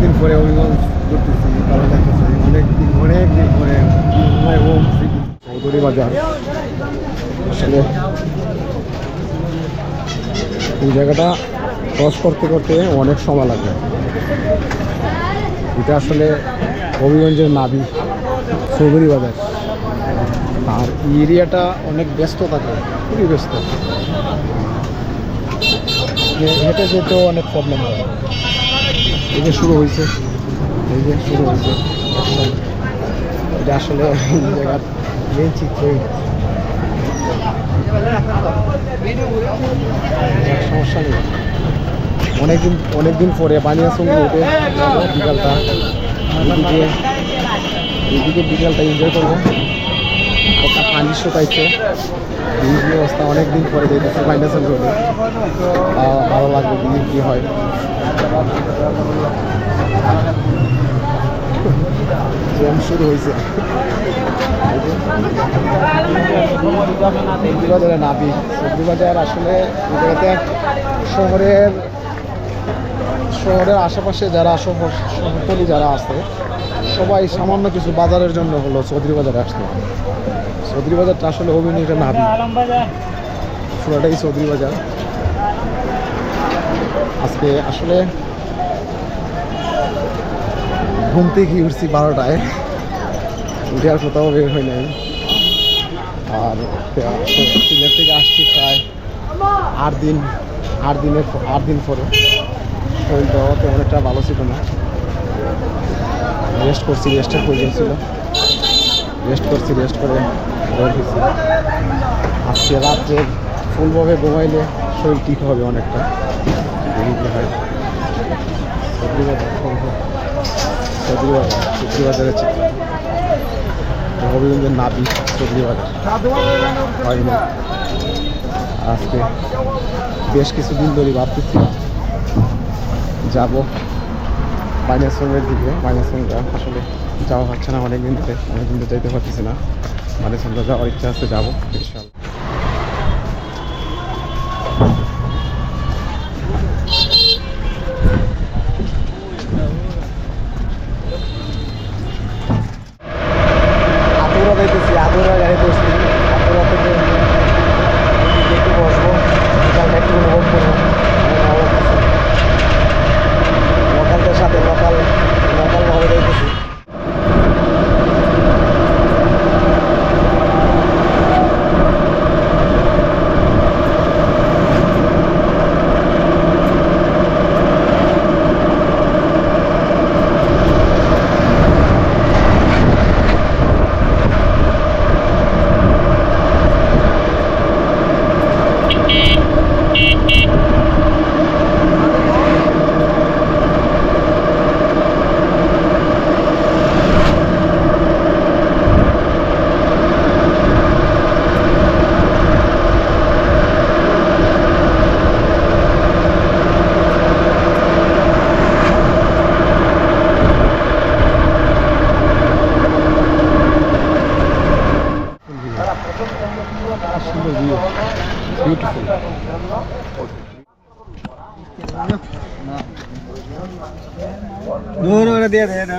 অনেকদিন পরে অভিগঞ্জ করতেছি, ভালো লাগতেছে। অনেক দিন অনেক দিন পরে বাজার। আসলে এই জায়গাটা ক্রস করতে করতে অনেক সময় লাগবে এটা আসলে হবিগঞ্জের নাবি চৌধুরী বাজার। আর এরিয়াটা অনেক ব্যস্ত থাকে, খুবই ব্যস্ত। হেঁটে যেতেও অনেক প্রবলেম হয়। এই যে শুরু হয়েছে, এই যে শুরু হয়েছে। এটা আসলে জায়গার মেন চিত্রই সমস্যা নেই। অনেকদিন অনেকদিন পরে রোডে যাব বিকালটা, এদিকে এদিকে বিকালটা এনজয় করব। একটা শুকাইছে যে অবস্থা অনেকদিন পরে যেতেছে বানিয়াসুন রোডে ভালো লাগবে দিদি কি হয় জ্যাম শুরু হয়েছে বাজারে নাবি সবজি বাজার আসলে শহরের শহরের আশেপাশে যারা শহর শহরতলি যারা আছে, সবাই সামান্য কিছু বাজারের জন্য হলো চৌধুরী বাজারে আসতে হয়। চৌধুরী বাজারটা আসলে অভিনয়টা নাবি পুরোটাই চৌধুরী বাজার। আজকে আসলে ঘুম থেকে উঠছি বারোটায়। উঠে আর কোথাও বের হই নাই। আর সিলেট থেকে আসছি প্রায় আট দিন, আট দিনের আট দিন পরে। শরীরটাও তেমন একটা ভালো ছিল না। রেস্ট করছি রেস্টের প্রয়োজন ছিল। রেস্ট করছি রেস্ট করে আজকে রাত্রে ফুলভাবে ঘুমাইলে শরীর ঠিক হবে অনেকটা। এদিকে হয় সবজি নাবি সবজি বাজার আজকে বেশ কিছুদিন ধরে ভাবতেছি। যাব। বাইনাসঙ্গের দিকে। বাইনাসঙ্গা আসলে যাওয়া হচ্ছে না অনেকদিন ধরে। অনেকদিন ধরে যেতে পারতেছি না। বাইনাসঙ্গা যাওয়ার ইচ্ছা আছে, যাব ইনশাল্লাহ আতুরা যাইতেছি আতুরা গাড়ি বসছি আতুরা থেকে এদিকে একটু বসবো এখানে একটু অনুভব করব অনেক ভালো লাগতেছে লোকালদের সাথে লোকাল লোকাল ভাবে যাইতেছি সুন্দর ভিউ বিউটিফুল দূর করে দিয়ে দে এটা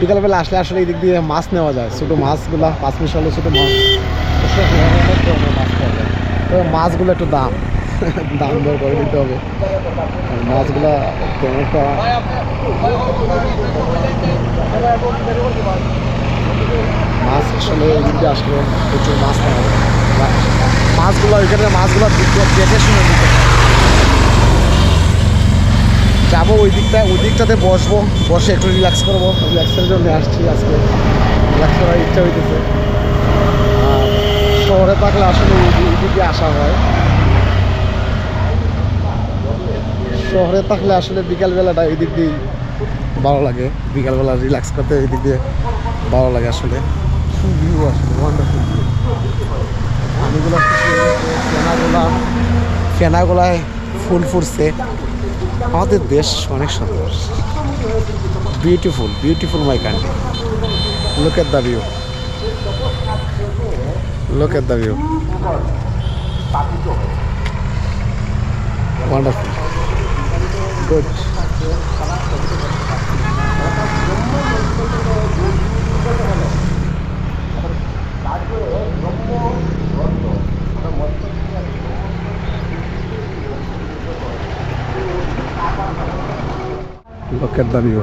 বিকালবেলা আসলে আসলে এই দিক দিয়ে মাছ নেওয়া যায়। ছোটো মাছগুলো পাঁচ মিশালে ছোটো মাছ। মাছ পাওয়া যায় তবে মাছগুলো একটু দাম। দাম দর করে দিতে হবে। মাছগুলো একটা মাছ আসলে এই দিক দিয়ে আসলে প্রচুর মাছ পাওয়া মাছগুলো ওইখানে, মাছগুলো দেখে শুনে দিতে। যাব ওই দিকটা ওই দিকটাতে বসবো বসে একটু রিল্যাক্স করব। রিল্যাক্সের জন্য আসছি আজকে। রিল্যাক্স করার ইচ্ছা হইতেছে। আর শহরে থাকলে আসলে ওই দিক- আসা হয়। শহরে থাকলে আসলে বিকালবেলাটা এই দিক দিয়ে ভালো লাগে। বিকালবেলা রিল্যাক্স করতে এই দিক দিয়ে ভালো লাগে আসলে। ভিউ আসলে ওয়ান্ডারফুল ভিউ পানিগুলো ফেনাগুলা ফেনাগুলায় ফুল ফুটছে আমাদের দেশ অনেক সুন্দর। Beautiful beautiful my country look at the view the view wonderful good Look at the view.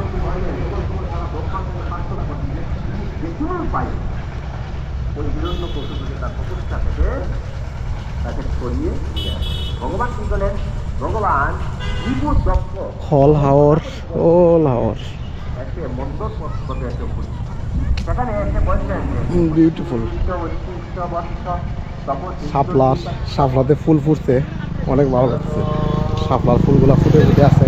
ভগবান কি করলেন ভগবান বিপুল দক্ষ All hour, all hour. একটা মন্ডল পথে একটা ফুল সেখানে এসে বলছেন যে Beautiful. উৎকৃষ্ট বৎস তপস্বী শাপলার শাপলাতে ফুল ফুটছে অনেক ভালো লাগছে শাপলার ফুলগুলা ফুটে ফুটে আছে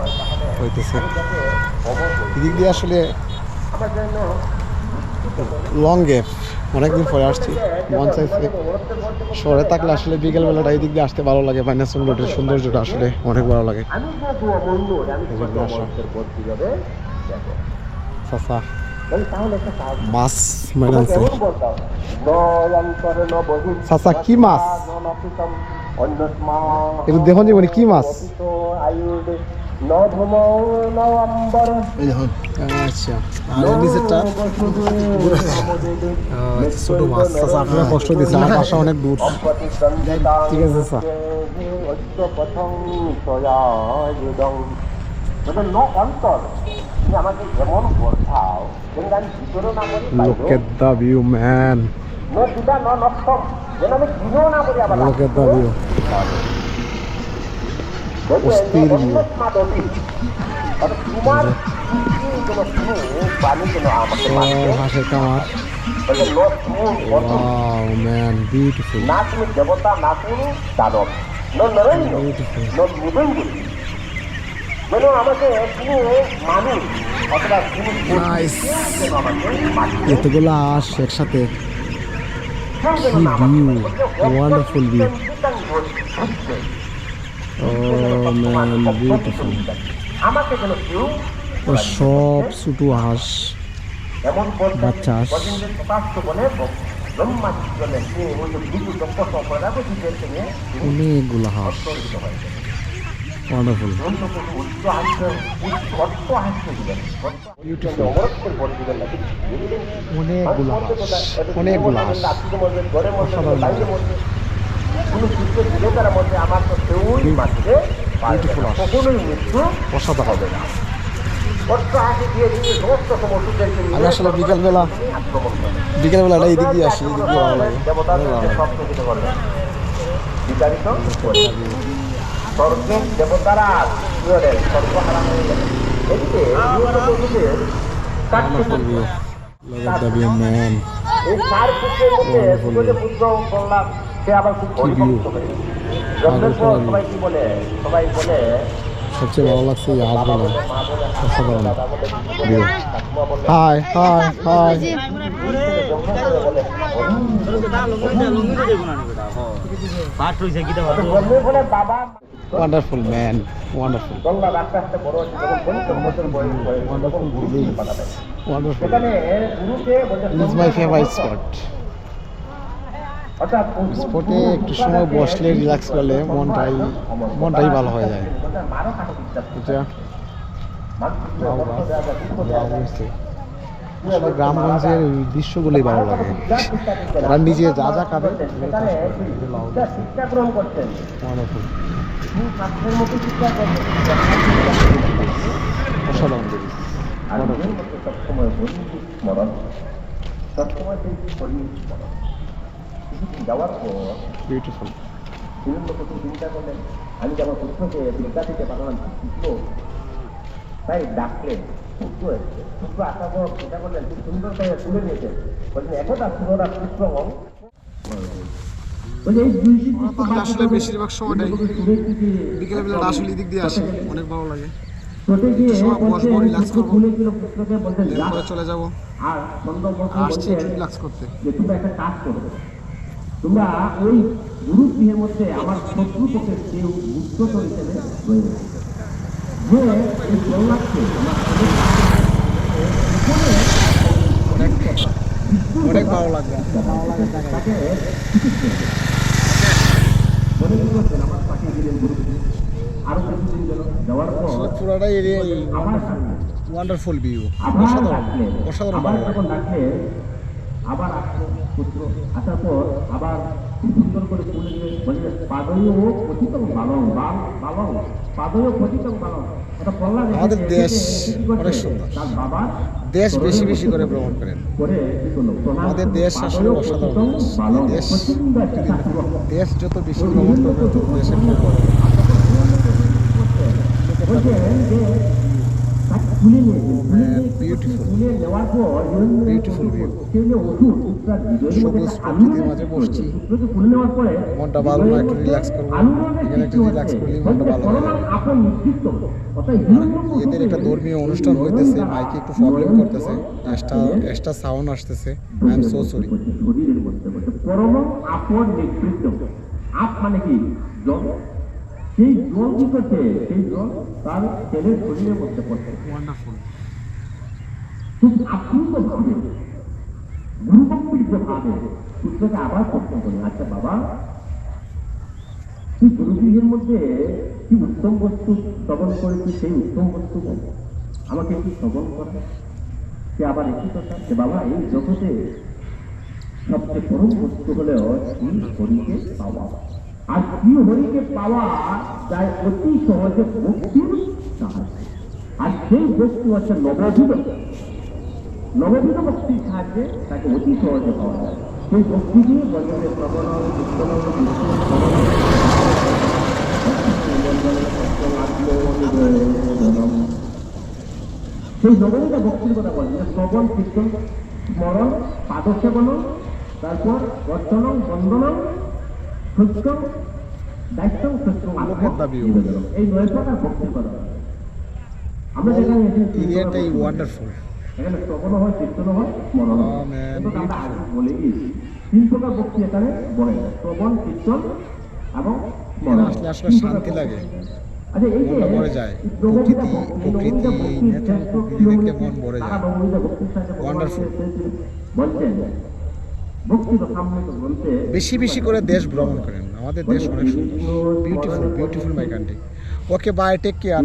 হইতেছে। এদিক দিয়ে আসলে লং গেপ অনেকদিন পরে আসছি। মন চাইছে শহরে থাকলে আসলে বিকেলবেলাটা এই দিক দিয়ে আসতে ভালো লাগে। বাইনাসন রোডের সৌন্দর্যটা আসলে অনেক ভালো লাগে। মাছ কি মাছ? দেখুন কি মাছ? আচ্ছা আর নিচেরটা আহ, ছোট মাছ চাচা আপনারা কষ্ট দিচ্ছে আমার বাসা অনেক দূর ঠিক আছে, স্যার। ন অন্তর তুমি আমাকে এমন বোঝাও যেন আমি অস্থির হাঁসের কামার না তুমি দেবতা না তুমি দানব নরেন্দ্র যেন আমাকে তুমি মানুষ অথবা এতগুলো হাঁস একসাথে কি ভিউ ওয়ান্ডারফুল ভিউ বিউটিফুল আমাকে যেন কেউ ও সব ছোটো হাঁস। বাচ্চা হাঁস। অনেকগুলো হাঁস। Wonderful Beautiful. না অনেকগুলো হাঁস। অনেকগুলো হাঁস। অসাধারণ কোনো চিত্র দিলে তার মধ্যে আমার তো কেউই মারতে। কখনোই মৃত্যু অসাধারণ। হবে না। আমি আসলে বিকালবেলা বিকেলবেলাটা আসি ভালো লাগে দেবতারা সর্বহারা হয়ে এদিকে. এই পুত্রের মধ্যে পুত্র বললাম সে আবার খুব হয়ে. সবাই কি বলে? সবাই বলে সবচেয়ে ভালো লাগছে এই হাঁসগুলো অসাধারণ বলে hi hi hi. Wonderful man wonderful wonderful is my favourite spot স্পটে একটু সময় বসলে রিল্যাক্স করলে মনটাই মনটাই ভালো হয়ে যায়। আসলে গ্রামগঞ্জের দৃশ্যগুলোই ভালো লাগে। ওরা নিজে যা যা খাবে অসাধারণ সবসময় সেই শরীর যাওয়ার পর বিউটিফুল বিভিন্ন কিছু চিন্তা করলেন আমি যেমন পুত্রকে বিদ্যা থেকে পাঠালাম পুত্র তাই ডাকলেন পুত্র এসছে পুত্র আসার পর চিন্তা করলেন খুব সুন্দর করে তুলে নিয়েছেন বলছেন একদা পুরোটা পুত্র হন এই দুইটি পুত্র আসলে বেশিরভাগ সময়টাই বিকেলে বেলা আসলে এদিক দিয়ে আসে অনেক ভালো লাগে বসবো, করব। এরপরে চলে যাব আসছি রিল্যাক্স করতে। একটা কাজ করবে। তোমরা ওই গুরু গৃহের মধ্যে আমার শত্রু পক্ষে কেউ মুক্ত হিসেবে রয়ে যে এই প্রহ্লাদকে। ওয়ান্ডারফুল ভিউ আবার অসাধারণ অসাধারণ আবার আসলো পুত্র। আসার পর আবার সুন্দর করে তুলে দিয়ে বলছে পাদয় ও পতিতং বালং বাল বালং পাদয় ও পতিতং বালং এটা প্রহ্লাদ আমাদের দেশ অনেক সুন্দর। তার বাবার দেশ বেশি বেশি করে ভ্রমণ করেন। আমাদের দেশ আসলে অসাধারণ। দেশ। দেশ যত বেশি ভ্রমণ করবে। তত দেশের বলছেন যে তাকে তুলে নিয়েছে তুলে নিয়ে Beautiful. তুলে নেওয়ার পর Beautiful view. সে যে ওষুধ তার হৃদয়ের মধ্যে সবুজ প্রকৃতির মাঝে বসছি। মনটা ভালো না, একটু করব। এখানে একটু মনটা হয়ে হিরণ্যকশিপু এদের একটা ধর্মীয় অনুষ্ঠান হইতেছে মাইকে একটু প্রবলেম করতেছে। এক্সট্রা এক্সট্রা সাউন্ড আসতেছে। আই এম সো সরি পরম আপন নেতৃত্ব। আপ মানে কি? সেই জল কি করছে? সেই জল তার ছেলের শরীরের মধ্যে পড়ছে। খুব আপ্লুত ভাবে গুরুভক্তির ভাবে পুত্রকে আবার প্রশ্ন করি আচ্ছা বাবা তুই গুরুগৃহের মধ্যে কি উত্তম বস্তু শ্রবণ করেছিস? সেই উত্তম বস্তু বল। আমাকে একটু শ্রবণ করে। সে আবার একই কথা যে বাবা এই জগতে সবচেয়ে পরম বস্তু হলো শ্রী হরিকে পাওয়া। আর শ্রী হরিকে পাওয়া যায় অতি সহজে ভক্তির সাহায্যে আর সেই বস্তু হচ্ছে নবধূত। নবধূত ভক্তির সাহায্যে তাকে অতি সহজে পাওয়া যায়। সেই ভক্তি দিয়ে কীর্তন সেই নবনীতা ভক্তির কথা বলেন যে শ্রবণ, কীর্তন, স্মরণ, পাদসেবন, তারপর বর্তনং, বন্দনং লোকের এই আমরা যেখানে ওয়ান্ডারফুল এখানে শ্রবণ হয় কীর্তন হয় হয়। Oh, কিন্তু আমরা আগে বলে গিয়েছি তিন প্রকার ভক্তি এখানে বলে। শ্রবণ কীর্তন এবং আসলে আসলে শান্তি লাগে। আচ্ছা মনটা ভরে যায়। প্রকৃতি, প্রকৃতি, প্রকৃতি দেখলে মন ভরে। বলছেন বেশি বেশি করে দেশ ভ্রমণ করেন। আমাদের দেশ অনেক সুন্দর। Beautiful beautiful my country okay bye take care